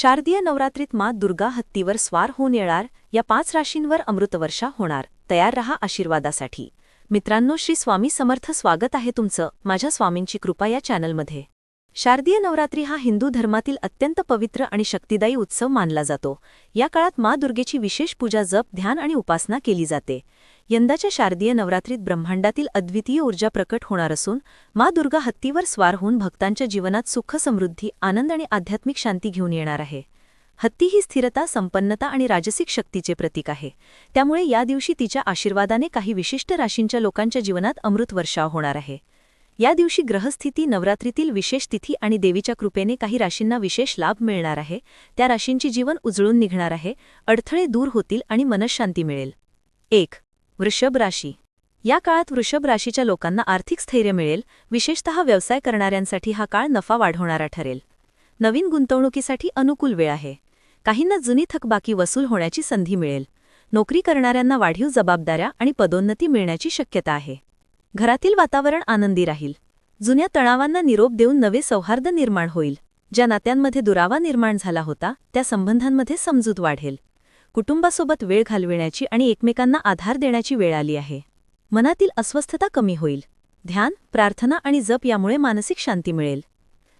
शारदीय नवरात्रीत मा दुर्गा हत्तीवर स्वार होऊन येणार या पाच राशींवर अमृतवर्षा होणार. तयार रहा आशीर्वादासाठी. मित्रांनो श्री स्वामी समर्थ स्वागत आहे तुमचं माझ्या स्वामींची कृपा या चॅनलमध्ये. शारदीय नवरात्री हा हिंदू धर्मातील अत्यंत पवित्र आणि शक्तिदायी उत्सव मानला जातो. या काळात मा दुर्गेची विशेष पूजा जप ध्यान आणि उपासना केली जाते. यंदाच्या शारदीय नवरात्रीत ब्रह्मांडातील अद्वितीय ऊर्जा प्रकट होणार असून मा दुर्गा हत्तीवर स्वार होऊन भक्तांच्या जीवनात सुख समृद्धी आनंद आणि आध्यात्मिक शांती घेऊन येणार आहे. हत्ती ही स्थिरता संपन्नता आणि राजसिक शक्तीचे प्रतीक आहे. त्यामुळे या दिवशी तिच्या आशीर्वादाने काही विशिष्ट राशींच्या लोकांच्या जीवनात अमृत वर्षाव होणार आहे. या दिवशी ग्रहस्थिती नवरात्रीतील विशेष तिथी आणि देवीच्या कृपेने काही राशींना विशेष लाभ मिळणार आहे. त्या राशींची जीवन उजळून निघणार आहे अडथळे दूर होतील आणि मनशांती मिळेल. एक वृषभ राशी. या काळात वृषभ राशीच्या लोकांना आर्थिक स्थैर्य मिळेल. विशेषतः व्यवसाय करणाऱ्यांसाठी हा काळ नफा वाढवणारा ठरेल. नवीन गुंतवणुकीसाठी अनुकूल वेळ आहे. काहींना जुनी थकबाकी वसूल होण्याची संधी मिळेल. नोकरी करणाऱ्यांना वाढीव जबाबदाऱ्या आणि पदोन्नती मिळण्याची शक्यता आहे. घरातील वातावरण आनंदी राहील. जुन्या तणावांना निरोप देऊन नवे सौहार्द निर्माण होईल. ज्या नात्यांमध्ये दुरावा निर्माण झाला होता त्या संबंधांमध्ये समजूत वाढेल. कुटुंबासोबत वेळ घालविण्याची आणि एकमेकांना आधार देण्याची वेळ आली आहे. मनातील अस्वस्थता कमी होईल. ध्यान प्रार्थना आणि जप यामुळे मानसिक शांती मिळेल.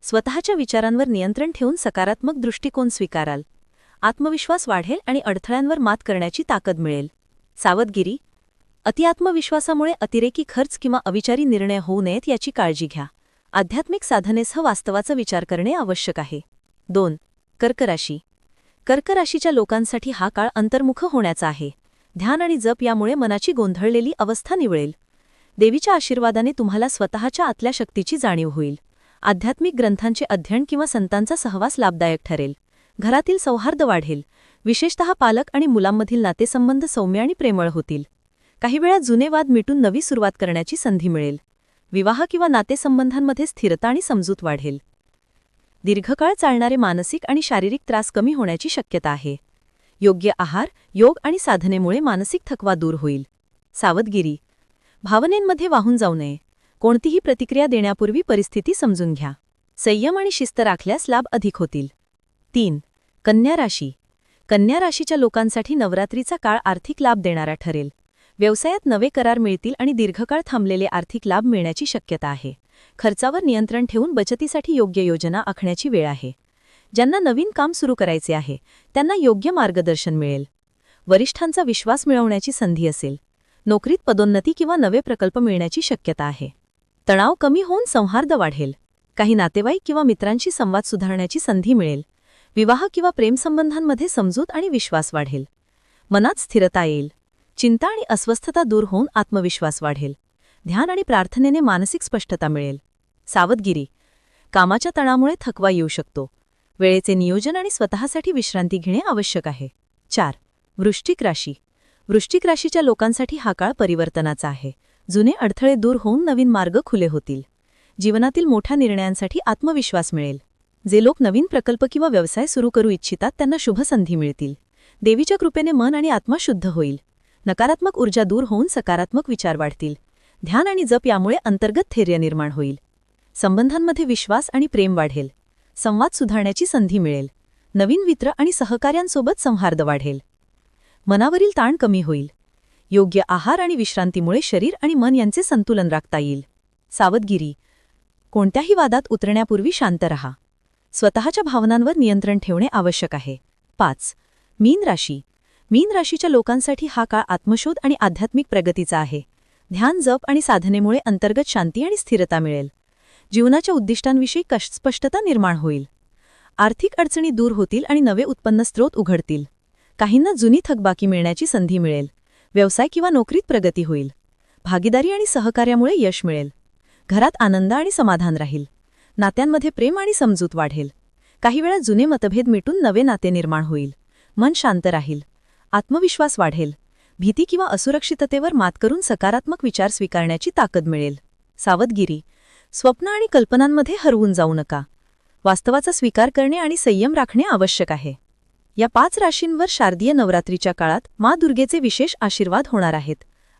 स्वतःच्या विचारांवर नियंत्रण ठेवून सकारात्मक दृष्टिकोन स्वीकाराल. आत्मविश्वास वाढेल आणि अडथळ्यांवर मात करण्याची ताकद मिळेल. सावधगिरी. अतिआत्मविश्वासामुळे अतिरेकी खर्च किंवा अविचारी निर्णय होऊ नयेत याची काळजी घ्या. आध्यात्मिक साधनेसह वास्तवाचा विचार करणे आवश्यक आहे. दोन. कर्कराशी. कर्कराशीच्या लोकांसाठी हा काळ अंतर्मुख होण्याचा आहे. ध्यान आणि जप यामुळे मनाची गोंधळलेली अवस्था निवळेल. देवीच्या आशीर्वादाने तुम्हाला स्वतःच्या आतल्या शक्तीची जाणीव होईल. आध्यात्मिक ग्रंथांचे अध्ययन किंवा संतांचा सहवास लाभदायक ठरेल. घरातील सौहार्द वाढेल. विशेषतः पालक आणि मुलांमधील नातेसंबंध सौम्य आणि प्रेमळ होतील. काही वेळा जुने वाद मिटून नवी सुरुवात करण्याची संधी मिळेल. विवाह किंवा नातेसंबंधांमध्ये स्थिरता आणि समजूत वाढेल. दीर्घकाळ चालणारे मानसिक आणि शारीरिक त्रास कमी होण्याची शक्यता आहे. योग्य आहार योग आणि साधनेमुळे मानसिक थकवा दूर होईल. सावधगिरी. भावनेंमध्ये वाहून जाऊ नये. कोणतीही प्रतिक्रिया देण्यापूर्वी परिस्थिती समजून घ्या. संयम आणि शिस्त राखल्यास लाभ अधिक होतील. तीन. कन्या राशी. कन्या राशीच्या लोकांसाठी नवरात्रीचा काळ आर्थिक लाभ देणारा ठरेल. व्यवसायात नवे करार मिळतील आणि दीर्घकाळ थांबलेले आर्थिक लाभ मिळण्याची शक्यता आहे. खर्चावर नियंत्रण ठेवून बचतीसाठी योग्य योजना आखण्याची वेळ आहे. ज्यांना नवीन काम सुरू करायचे आहे त्यांना योग्य मार्गदर्शन मिळेल. वरिष्ठांचा विश्वास मिळवण्याची संधी असेल. नोकरीत पदोन्नती किंवा नवे प्रकल्प मिळण्याची शक्यता आहे. तणाव कमी होऊन संहार्द वाढेल. काही नातेवाईक किंवा मित्रांशी संवाद सुधारण्याची संधी मिळेल. विवाह किंवा प्रेमसंबंधांमध्ये समजूत आणि विश्वास वाढेल. मनात स्थिरता येईल. चिंता आणि अस्वस्थता दूर होऊन आत्मविश्वास वाढेल. ध्यान आणि प्रार्थनेने मानसिक स्पष्टता मिळेल. सावधगिरी. कामाच्या तणामुळे थकवा येऊ शकतो. वेळेचे नियोजन आणि स्वतःसाठी विश्रांती घेणे आवश्यक आहे. चार. वृश्चिक राशी. वृश्चिक राशीच्या लोकांसाठी हा काळ परिवर्तनाचा आहे. जुने अडथळे दूर होऊन नवीन मार्ग खुले होतील. जीवनातील मोठ्या निर्णयांसाठी आत्मविश्वास मिळेल. जे लोक नवीन प्रकल्प किंवा व्यवसाय सुरू करू इच्छितात त्यांना शुभ संधी मिळतील. देवीच्या कृपेने मन आणि आत्मा शुद्ध होईल. नकारात्मक ऊर्जा दूर होऊन सकारात्मक विचार वाढतील. ध्यान आणि जप यामुळे अंतर्गत थैर्य निर्माण होईल. संबंधांमध्ये विश्वास आणि प्रेम वाढेल. संवाद सुधारण्याची संधी मिळेल. नवीन मित्र आणि सहकाऱ्यांसोबत संहार्द वाढेल. मनावरील ताण कमी होईल. योग्य आहार आणि विश्रांतीमुळे शरीर आणि मन यांचे संतुलन राखता येईल. सावधगिरी. कोणत्याही वादात उतरण्यापूर्वी शांत रहा. स्वतःच्या भावनांवर नियंत्रण ठेवणे आवश्यक आहे. पाच. मीन राशी. मीन राशीच्या लोकांसाठी हा काळ आत्मशोध आणि आध्यात्मिक प्रगतीचा आहे. ध्यान जप आणि साधनेमुळे अंतर्गत शांती आणि स्थिरता मिळेल. जीवनाच्या उद्दिष्टांविषयी कश स्पष्टता निर्माण होईल. आर्थिक अडचणी दूर होतील आणि नवे उत्पन्न स्रोत उघडतील. काहींना जुनी थकबाकी मिळण्याची संधी मिळेल. व्यवसाय किंवा नोकरीत प्रगती होईल. भागीदारी आणि सहकार्यामुळे यश मिळेल. घरात आनंद आणि समाधान राहील. नात्यांमध्ये प्रेम आणि समजूत वाढेल. काही वेळा जुने मतभेद मिटून नवे नाते निर्माण होईल. मन शांत राहील. आत्मविश्वास वाढेल. भीती किंवा असुरक्षिततेवर मात करून सकारात्मक विचार स्वीकारण्याची ताकद मिळेल. सावधगिरी. स्वप्न आणि कल्पनांमध्ये हरवून जाऊ नका. वास्तवाचा स्वीकार करणे आणि संयम राखणे आवश्यक आहे. या पाच राशींवर शारदीय नवरात्रीच्या काळात मा दुर्गेचे विशेष आशीर्वाद होणार आहेत.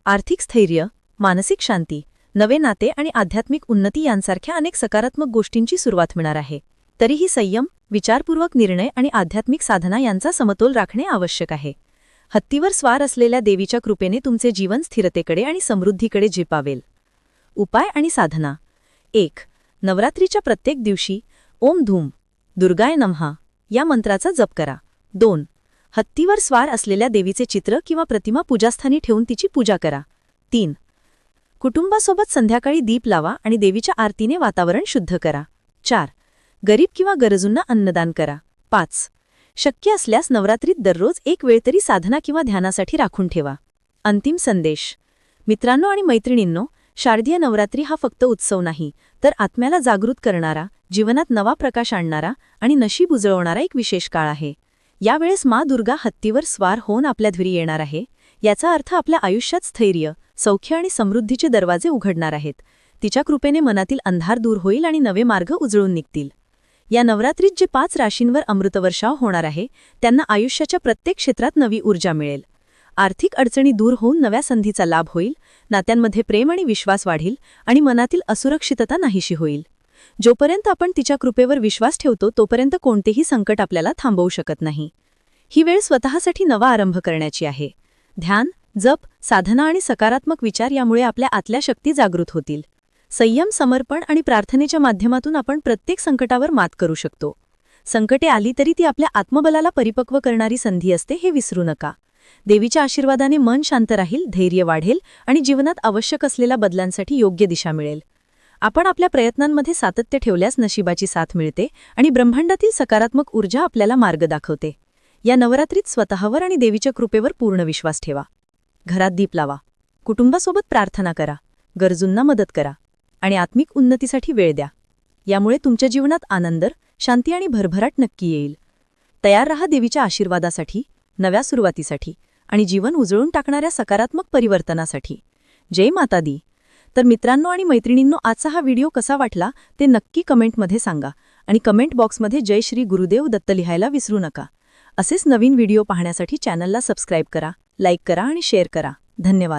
आर्थिक स्थैर्य मानसिक शांती नवे नाते आणि आध्यात्मिक उन्नती यांसारख्या अनेक सकारात्मक गोष्टींची सुरुवात मिळणार आहे. तरीही संयम विचारपूर्वक निर्णय आणि आध्यात्मिक साधना यांचा समतोल राखणे आवश्यक आहे. हत्तीवर स्वार असलेल्या देवीच्या कृपेने तुमचे जीवन स्थिरतेकडे आणि समृद्धीकडे झेपावेल. उपाय आणि साधना. एक नवरात्रीच्या प्रत्येक दिवशी ओम धूम दुर्गाय नमहा या मंत्राचा जप करा. दोन हत्तीवर स्वार असलेल्या देवीचे चित्र किंवा प्रतिमा पूजास्थानी ठेवून तिची पूजा करा. तीन कुटुंबासोबत संध्याकाळी दीप लावा आणि देवीच्या आरतीने वातावरण शुद्ध करा. चार गरीब किंवा गरजूंना अन्नदान करा. पाच शक्य असल्यास नवरात्रीत दररोज एक वेळ तरी साधना किंवा ध्यानासाठी राखून ठेवा. अंतिम संदेश. मित्रांनो आणि मैत्रिणींनो शारदीय नवरात्री हा फक्त उत्सव नाही तर आत्म्याला जागृत करणारा जीवनात नवा प्रकाश आणणारा आणि नशीब उजळवणारा एक विशेष काळ आहे. यावेळेस मा दुर्गा हत्तीवर स्वार होऊन आपल्या धुरी येणार आहे. याचा अर्थ आपल्या आयुष्यात स्थैर्य सौख्य आणि समृद्धीचे दरवाजे उघडणार आहेत. तिच्या कृपेने मनातील अंधार दूर होईल आणि नवे मार्ग उजळून निघतील. या नवरात्रीत जे पाच राशींवर अमृतवर्षाव होणार आहे त्यांना आयुष्याच्या प्रत्येक क्षेत्रात नवी ऊर्जा मिळेल. आर्थिक अडचणी दूर होऊन नव्या संधीचा लाभ होईल नात्यांमध्ये प्रेम आणि विश्वास वाढील आणि मनातील असुरक्षितता नाहीशी होईल. जोपर्यंत आपण तिच्या कृपेवर विश्वास ठेवतो तोपर्यंत कोणतेही संकट आपल्याला थांबवू शकत नाही. ही वेळ स्वतःसाठी नवा आरंभ करण्याची आहे. ध्यान जप साधना आणि सकारात्मक विचार यामुळे आपल्या आतल्या शक्ती जागृत होतील. संयम समर्पण आणि प्रार्थनेच्या माध्यमातून आपण प्रत्येक संकटावर मात करू शकतो. संकटे आली तरी ती आपल्या आत्मबलाला परिपक्व करणारी संधी असते हे विसरू नका. देवीच्या आशीर्वादाने मन शांत राहील धैर्य वाढेल आणि जीवनात आवश्यक असलेल्या बदलांसाठी योग्य दिशा मिळेल. आपण आपल्या प्रयत्नांमध्ये सातत्य ठेवल्यास नशिबाची साथ मिळते आणि ब्रह्मांडातील सकारात्मक ऊर्जा आपल्याला मार्ग दाखवते. या नवरात्रीत स्वतःवर आणि देवीच्या कृपेवर पूर्ण विश्वास ठेवा. घरात दीप लावा. कुटुंबासोबत प्रार्थना करा. गरजूंना मदत करा. आणि आत्मिक उन्नतीसाठी वेळ द्या. यामुळे तुमच्या जीवनात आनंद शांती आणि भरभराट नक्की येईल. तयार रहा देवीच्या आशीर्वादासाठी नव्या सुरुवातीसाठी आणि जीवन उजळून टाकणाऱ्या सकारात्मक परिवर्तनासाठी. जय माता दी. तर मित्रांनो आणि मैत्रिणींनो आजचा हा व्हिडिओ कसा वाटला ते नक्की कमेंटमध्ये सांगा आणि कमेंट बॉक्समध्ये जय श्री गुरुदेव दत्त लिहायला विसरू नका. असेच नवीन व्हिडिओ पाहण्यासाठी चॅनलला सबस्क्राईब करा लाईक करा आणि शेअर करा. धन्यवाद.